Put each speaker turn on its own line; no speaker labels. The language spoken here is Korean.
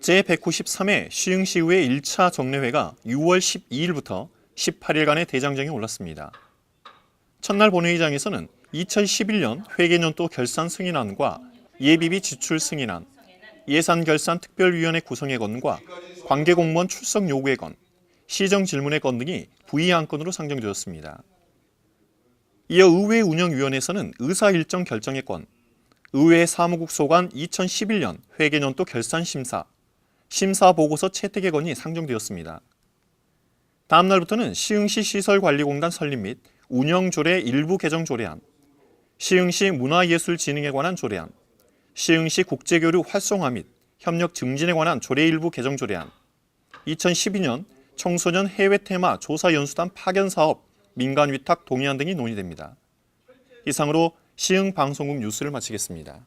제193회 시흥시의회 1차 정례회가 6월 12일부터 18일간의 대장정에 올랐습니다. 첫날 본회의장에서는 2011년 회계년도 결산 승인안과 예비비 지출 승인안, 예산 결산 특별위원회 구성의 건과 관계 공무원 출석 요구의 건, 시정 질문의 건 등이 부의 안건으로 상정되었습니다. 이어 의회 운영위원회에서는 의사 일정 결정의 건, 의회 사무국 소관 2011년 회계년도 결산 심사, 심사 보고서 채택의 건이 상정되었습니다. 다음 날부터는 시흥시 시설관리공단 설립 및 운영 조례 일부 개정 조례안, 시흥시 문화예술진흥에 관한 조례안, 시흥시 국제교류 활성화 및 협력 증진에 관한 조례 일부 개정 조례안, 2012년 청소년 해외 테마 조사 연수단 파견 사업 민간 위탁 동의안 등이 논의됩니다. 이상으로 시흥 방송국 뉴스를 마치겠습니다.